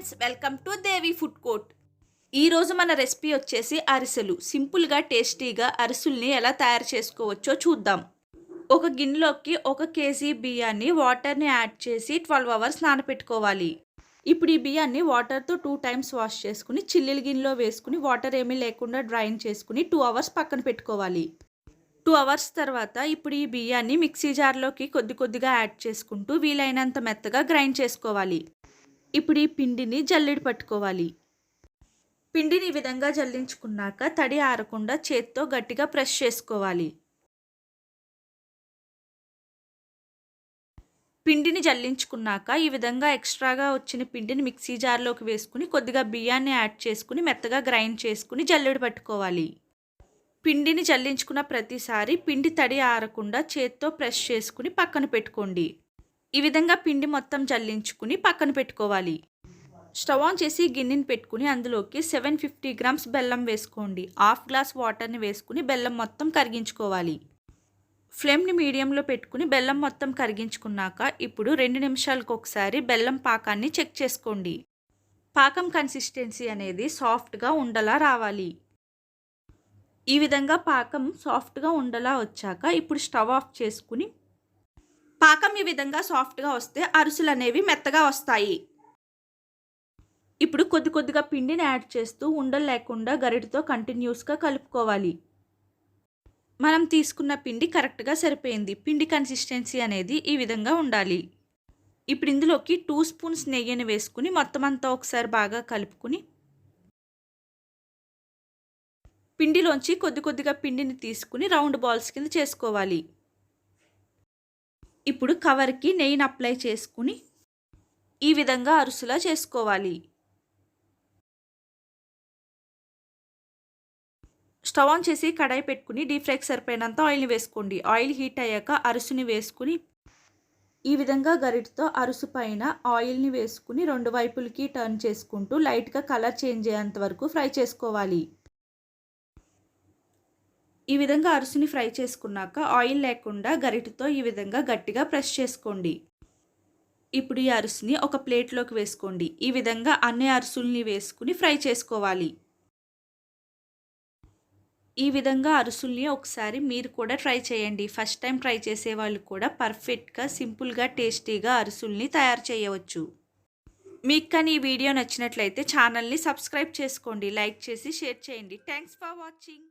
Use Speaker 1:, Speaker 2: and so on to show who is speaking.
Speaker 1: Friends welcome to Devi food court. ఈరోజు మన recipe వచ్చేసి అరిసెలు. సింపుల్గా టేస్టీగా అరిసెల్ని ఎలా తయారు చేసుకోవచ్చో చూద్దాం. ఒక గిన్నెలోకి ఒక కేజీ బియ్యాన్ని వాటర్ని యాడ్ చేసి ట్వెల్వ్ అవర్స్ నానబెట్టుకోవాలి ఇప్పుడు ఈ బియ్యాన్ని వాటర్తో టూ టైమ్స్ వాష్ చేసుకుని చిల్లిల గిన్నెలో వేసుకుని వాటర్ ఏమీ లేకుండా డ్రైన్ చేసుకుని టూ అవర్స్ పక్కన పెట్టుకోవాలి. టూ అవర్స్ తర్వాత ఇప్పుడు ఈ బియ్యాన్ని మిక్సీ జార్లోకి కొద్ది కొద్దిగా యాడ్ చేసుకుంటూ వీలైనంత మెత్తగా గ్రైండ్ చేసుకోవాలి. ఇప్పుడు ఈ పిండిని జల్లెడ పట్టుకోవాలి. పిండిని ఈ విధంగా జల్లించుకున్నాక తడి ఆరకుండా చేత్తో గట్టిగా ప్రెస్ చేసుకోవాలి. పిండిని జల్లించుకున్నాక ఈ విధంగా ఎక్స్ట్రాగా వచ్చిన పిండిని మిక్సీ జార్లోకి వేసుకుని కొద్దిగా బియ్యాన్ని యాడ్ చేసుకుని మెత్తగా గ్రైండ్ చేసుకుని జల్లెడు పట్టుకోవాలి. పిండిని జల్లించుకున్న ప్రతిసారి పిండి తడి ఆరకుండా చేత్తో ప్రెస్ చేసుకుని పక్కన పెట్టుకోండి. ఈ విధంగా పిండి మొత్తం జల్లించుకుని పక్కన పెట్టుకోవాలి. స్టవ్ ఆన్ చేసి గిన్నెని పెట్టుకుని అందులోకి సెవెన్ ఫిఫ్టీ గ్రామ్స్ బెల్లం వేసుకోండి. హాఫ్ గ్లాస్ వాటర్ని వేసుకుని బెల్లం మొత్తం కరిగించుకోవాలి. ఫ్లేమ్ని మీడియంలో పెట్టుకుని బెల్లం మొత్తం కరిగించుకున్నాక ఇప్పుడు రెండు నిమిషాలకు ఒకసారి బెల్లం పాకాన్ని చెక్ చేసుకోండి. పాకం కన్సిస్టెన్సీ అనేది సాఫ్ట్గా ఉండలా రావాలి. ఈ విధంగా పాకం సాఫ్ట్గా ఉండలా వచ్చాక ఇప్పుడు స్టవ్ ఆఫ్ చేసుకుని ఈ విధంగా సాఫ్ట్గా వస్తే అరుసులు అనేవి మెత్తగా వస్తాయి. ఇప్పుడు కొద్ది కొద్దిగా పిండిని యాడ్ చేస్తూ ఉండలు లేకుండా గరిటతో కంటిన్యూస్గా కలుపుకోవాలి. మనం తీసుకున్న పిండి కరెక్ట్గా సరిపోయింది. పిండి కన్సిస్టెన్సీ అనేది ఈ విధంగా ఉండాలి. ఇప్పుడు ఇందులోకి టూ స్పూన్స్ నెయ్యిని వేసుకుని మొత్తం అంతా ఒకసారి బాగా కలుపుకుని పిండిలోంచి కొద్ది కొద్దిగా పిండిని తీసుకుని రౌండ్ బాల్స్ కింద చేసుకోవాలి. ఇప్పుడు కవర్కి నెయ్యిని అప్లై చేసుకుని ఈ విధంగా అరుసులా చేసుకోవాలి. స్టవ్ ఆన్ చేసి కడాయి పెట్టుకుని డీప్ ఫ్రైకి సరిపోయినంత ఆయిల్ని వేసుకోండి. ఆయిల్ హీట్ అయ్యాక అరుసుని వేసుకుని ఈ విధంగా గరిటతో అరుసు పైన ఆయిల్ని వేసుకుని రెండు వైపులకి టర్న్ చేసుకుంటూ లైట్గా కలర్ చేంజ్ అయ్యేంత వరకు ఫ్రై చేసుకోవాలి. ఈ విధంగా అరుసుని ఫ్రై చేసుకున్నాక ఆయిల్ లేకుండా గరిటతో ఈ విధంగా గట్టిగా ప్రెస్ చేసుకోండి. ఇప్పుడు ఈ అరుసుని ఒక ప్లేట్లోకి వేసుకోండి. ఈ విధంగా అన్ని అరుసుల్ని వేసుకుని ఫ్రై చేసుకోవాలి. ఈ విధంగా అరుసుల్ని ఒకసారి మీరు కూడా ట్రై చేయండి. ఫస్ట్ టైం ట్రై చేసే వాళ్ళు కూడా పర్ఫెక్ట్గా సింపుల్గా టేస్టీగా అరుసుల్ని తయారు చేయవచ్చు. మీకు కానీ ఈ వీడియో నచ్చినట్లయితే ఛానల్ని సబ్స్క్రైబ్ చేసుకోండి. లైక్ చేసి షేర్ చేయండి. Thanks for watching.